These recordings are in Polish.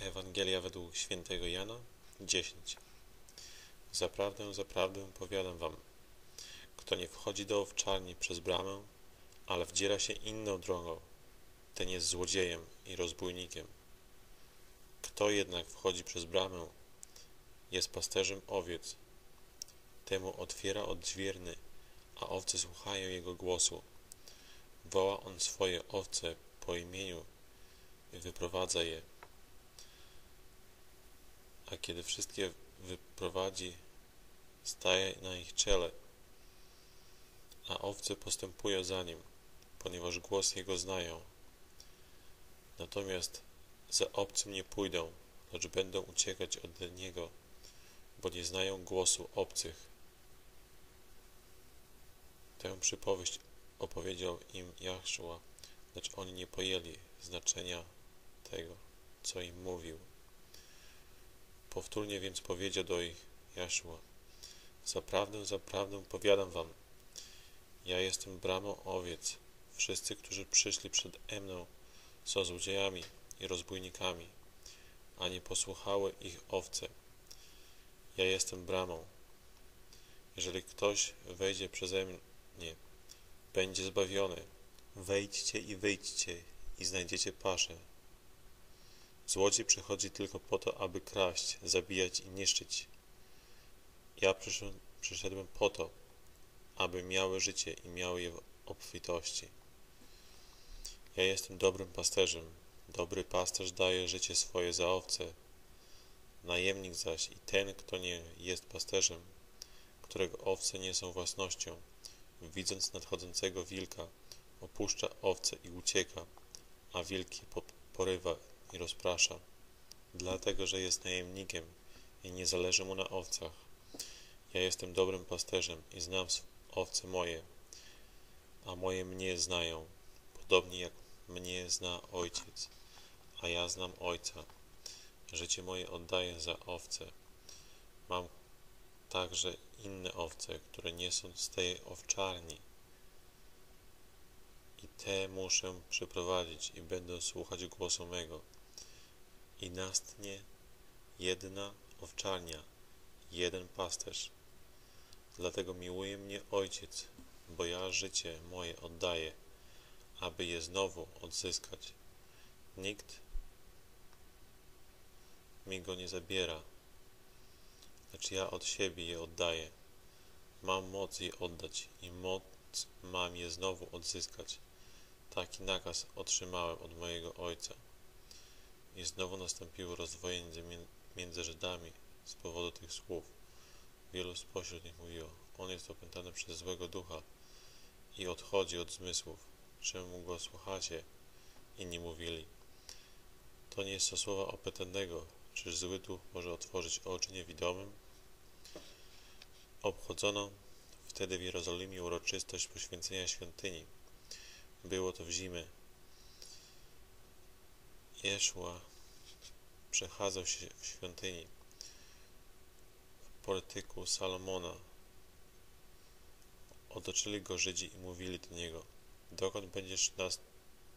Ewangelia według świętego Jana 10. Zaprawdę, zaprawdę powiadam wam, kto nie wchodzi do owczarni przez bramę, ale wdziera się inną drogą, ten jest złodziejem i rozbójnikiem. Kto jednak wchodzi przez bramę, jest pasterzem owiec. Temu otwiera odźwierny, a owce słuchają jego głosu. Woła on swoje owce po imieniu i wyprowadza je a kiedy wszystkie wyprowadzi, staje na ich czele, a owce postępują za nim, ponieważ głos jego znają. Natomiast za obcym nie pójdą, lecz będą uciekać od niego, bo nie znają głosu obcych. Tę przypowieść opowiedział im Jaszua, lecz oni nie pojęli znaczenia tego, co im mówił. Powtórnie więc powiedział do ich Jaszua, Zaprawdę, zaprawdę powiadam wam, ja jestem bramą owiec. Wszyscy, którzy przyszli przed mną, są złodziejami i rozbójnikami, a nie posłuchały ich owce. Ja jestem bramą. Jeżeli ktoś wejdzie przeze mnie, będzie zbawiony. Wejdźcie i wyjdźcie i znajdziecie paszę. Złodziej przychodzi tylko po to, aby kraść, zabijać i niszczyć. Ja przyszedłem po to, aby miały życie i miały je w obfitości. Ja jestem dobrym pasterzem. Dobry pasterz daje życie swoje za owce. Najemnik zaś i ten, kto nie jest pasterzem, którego owce nie są własnością, widząc nadchodzącego wilka, opuszcza owce i ucieka, a wilk je porywa i rozprasza, dlatego że jest najemnikiem i nie zależy mu na owcach. Ja jestem dobrym pasterzem i znam owce moje, a moje mnie znają, podobnie jak mnie zna Ojciec, a ja znam Ojca. Życie moje oddaję za owce. Mam także inne owce, które nie są z tej owczarni. I te muszę przyprowadzić i będą słuchać głosu mego i nastnie jedna owczarnia, jeden pasterz. Dlatego miłuje mnie Ojciec, bo ja życie moje oddaję, aby je znowu odzyskać. Nikt mi go nie zabiera, lecz ja od siebie je oddaję. Mam moc je oddać i moc mam je znowu odzyskać. Taki nakaz otrzymałem od mojego Ojca. I znowu nastąpiło rozdwojenie między Żydami z powodu tych słów. Wielu spośród nich mówiło, on jest opętany przez złego ducha i odchodzi od zmysłów. Czemu go słuchacie? Inni mówili, to nie jest to słowa opętanego, czyż zły duch może otworzyć oczy niewidomym? Obchodzono wtedy w Jerozolimie uroczystość poświęcenia świątyni. Było to w zimę, Jeszła przechadzał się w świątyni w portyku Salomona. Otoczyli go Żydzi i mówili do niego, dokąd będziesz nas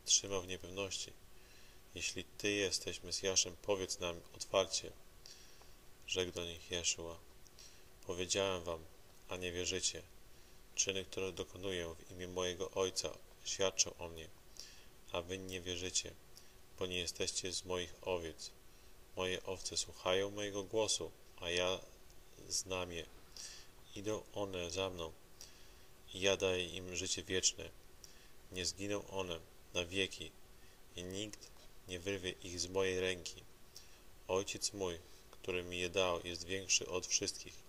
trzymał w niepewności? Jeśli Ty jesteś Mesjaszem, powiedz nam otwarcie. Rzekł do nich Jeszua. Powiedziałem wam, a nie wierzycie. Czyny, które dokonuję w imię mojego Ojca, świadczą o mnie, a wy nie wierzycie bo nie jesteście z moich owiec. Moje owce słuchają mojego głosu, a ja znam je. Idą one za mną i ja daję im życie wieczne. Nie zginą one na wieki i nikt nie wyrwie ich z mojej ręki. Ojciec mój, który mi je dał, jest większy od wszystkich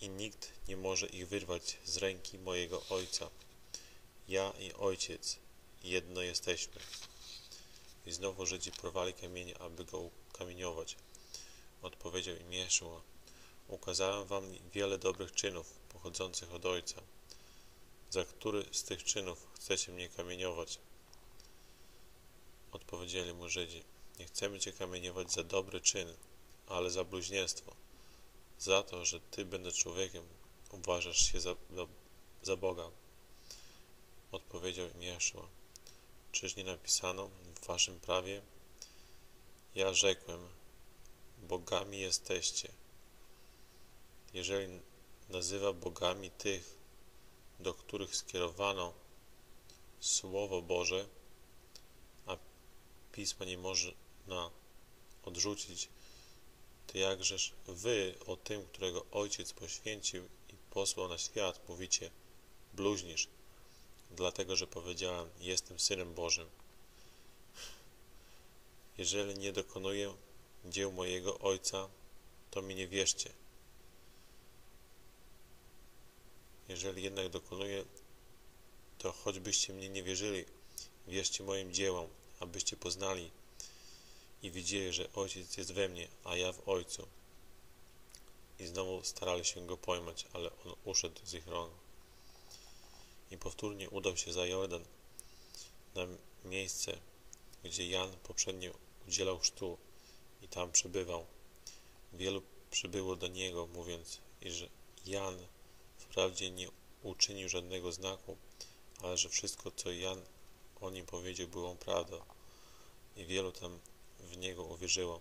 i nikt nie może ich wyrwać z ręki mojego Ojca. Ja i Ojciec jedno jesteśmy. I znowu Żydzi porwali kamienie, aby go ukamieniować. Odpowiedział im Jeszua, ukazałem wam wiele dobrych czynów pochodzących od Ojca. Za który z tych czynów chcecie mnie kamieniować? Odpowiedzieli mu Żydzi, nie chcemy cię kamieniować za dobry czyn, ale za bluźnierstwo, za to, że ty, będąc człowiekiem, uważasz się za, za, za Boga. Odpowiedział im Jeszua, czyż nie napisano w waszym prawie, Ja rzekłem, bogami jesteście. Jeżeli nazywa bogami tych, do których skierowano Słowo Boże, a Pisma nie można odrzucić, to jakżeż wy o tym, którego Ojciec poświęcił i posłał na świat, mówicie, bluźnisz, dlatego, że powiedziałem, jestem Synem Bożym. Jeżeli nie dokonuję dzieł mojego Ojca, to mi nie wierzcie. Jeżeli jednak dokonuję, to choćbyście mnie nie wierzyli, wierzcie moim dziełom, abyście poznali i widzieli, że Ojciec jest we mnie, a ja w Ojcu. I znowu starali się go pojmać, ale on uszedł z ich rąk. I powtórnie udał się za Jordan, na miejsce, gdzie Jan poprzednio udzielał chrztu i tam przebywał. Wielu przybyło do niego, mówiąc, iż Jan wprawdzie nie uczynił żadnego znaku, ale że wszystko, co Jan o nim powiedział, było prawdą. I wielu tam w niego uwierzyło.